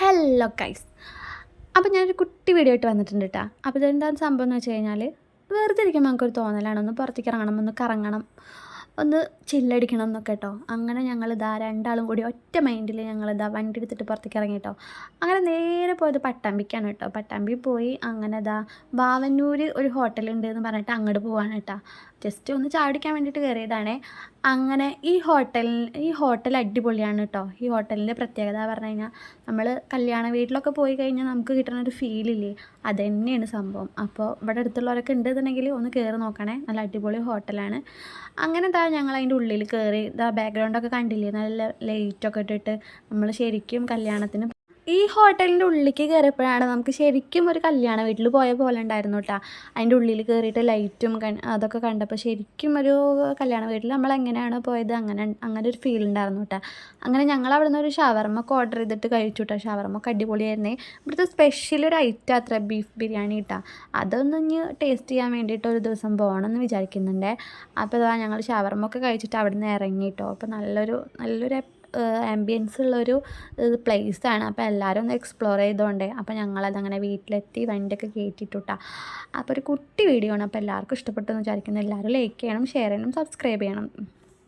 Hello കൈസ് അപ്പോൾ ഞാനൊരു കുട്ടി വീഡിയോ ആയിട്ട് വന്നിട്ടുണ്ട് കേട്ടോ അപ്പോൾ ഇതെന്താണ് സംഭവം എന്ന് വെച്ച് കഴിഞ്ഞാൽ വെറുതെ ഇരിക്കുമ്പോൾ നമുക്കൊരു തോന്നലാണ്. ഒന്ന് പുറത്തേക്ക് ഇറങ്ങണം ഒന്ന് കറങ്ങണം. ഒന്ന് ചില്ലടിക്കണം എന്നൊക്കെ കേട്ടോ. അങ്ങനെ ഞങ്ങളിതാ രണ്ടാളും കൂടി ഒറ്റ മൈൻഡിൽ ഞങ്ങളിതാ വണ്ടി എടുത്തിട്ട് പുറത്തേക്ക് ഇറങ്ങി കേട്ടോ. അങ്ങനെ നേരെ പോയത് പട്ടാമ്പിക്കാണ് കേട്ടോ. പട്ടാമ്പി പോയി അങ്ങനെ ഇതാ വാവന്നൂർ ഒരു ഹോട്ടലുണ്ട് എന്ന് പറഞ്ഞിട്ട് അങ്ങോട്ട് പോവാണ് കേട്ടോ. ജസ്റ്റ് ഒന്ന് ചാടിക്കാൻ വേണ്ടിയിട്ട് കയറിയതാണ്. അങ്ങനെ ഈ ഹോട്ടൽ ഈ ഹോട്ടൽ അടിപൊളിയാണ് കേട്ടോ. ഈ ഹോട്ടലിന്റെ പ്രത്യേകത പറഞ്ഞു കഴിഞ്ഞാൽ നമ്മൾ കല്യാണ വീട്ടിലൊക്കെ പോയി കഴിഞ്ഞാൽ നമുക്ക് കിട്ടുന്ന ഒരു ഫീലില്ലേ അത് തന്നെയാണ് സംഭവം. അപ്പോൾ ഇവിടെ അടുത്തുള്ളവരൊക്കെ ഉണ്ടെന്നുണ്ടെങ്കിൽ ഒന്ന് കയറി നോക്കണേ. നല്ല അടിപൊളി ഹോട്ടലാണ്. അങ്ങനെ ഇതാ ഞങ്ങൾ അതിന്റെ ഉള്ളിൽ കയറി ഇതാ ബാക്ക്ഗ്രൗണ്ടൊക്കെ കണ്ടില്ലേ? നല്ല ലൈറ്റൊക്കെ ഇട്ടിട്ട് നമ്മൾ ശരിക്കും കല്യാണത്തിന് ഈ ഹോട്ടലിന്റെ ഉള്ളിലേക്ക് കയറിയപ്പോഴാണ് നമുക്ക് ശരിക്കും ഒരു കല്യാണ വീട്ടിൽ പോയ പോലെ ഉണ്ടായിരുന്നു കേട്ടോ. അതിന്റെ ഉള്ളിൽ കയറിയിട്ട് ലൈറ്റും അതൊക്കെ കണ്ടപ്പോൾ ശരിക്കും ഒരു കല്യാണ വീട്ടിൽ നമ്മൾ എങ്ങനെയാണ് പോയത് അങ്ങനെ അങ്ങനെ ഒരു ഫീൽ ഉണ്ടായിരുന്നു കേട്ടോ. അങ്ങനെ ഞങ്ങൾ അവിടെ നിന്ന് ഒരു ഷവർമ്മ ഒക്കെ ഓർഡർ ചെയ്തിട്ട് കഴിച്ചു കേട്ടോ. ഷവർമ്മ ഒക്കെ അടിപൊളിയായിരുന്നേ. ഇവിടുത്തെ സ്പെഷ്യൽ ഒരു ഐറ്റം അത്ര ബീഫ് ബിരിയാണി കേട്ടോ. അതൊന്ന് ഇനി ടേസ്റ്റ് ചെയ്യാൻ വേണ്ടിയിട്ട് ഒരു ദിവസം പോകണം എന്ന് വിചാരിക്കുന്നുണ്ട്. അപ്പോൾ ഇതാ ഞങ്ങൾ ഷവർമ്മ ഒക്കെ കഴിച്ചിട്ട് അവിടെ നിന്ന് ഇറങ്ങി കേട്ടോ. അപ്പോൾ നല്ലൊരു നല്ലൊരു ആംബിയൻസ് ഉള്ളൊരു പ്ലേസാണ് അപ്പോൾ എല്ലാവരും ഒന്ന് എക്സ്പ്ലോർ ചെയ്തോണ്ടേ. അപ്പോൾ ഞങ്ങളതങ്ങനെ വീട്ടിലെത്തി വണ്ടിയൊക്കെ കയറ്റിയിട്ടുട്ടാ അപ്പോൾ ഒരു കുട്ടി വീഡിയോ ആണ്. അപ്പോൾ എല്ലാവർക്കും ഇഷ്ടപ്പെട്ടു എന്ന് വിചാരിക്കുന്നു. എല്ലാവരും ലൈക്ക് ചെയ്യണം ഷെയർ ചെയ്യണം സബ്സ്ക്രൈബ് ചെയ്യണം.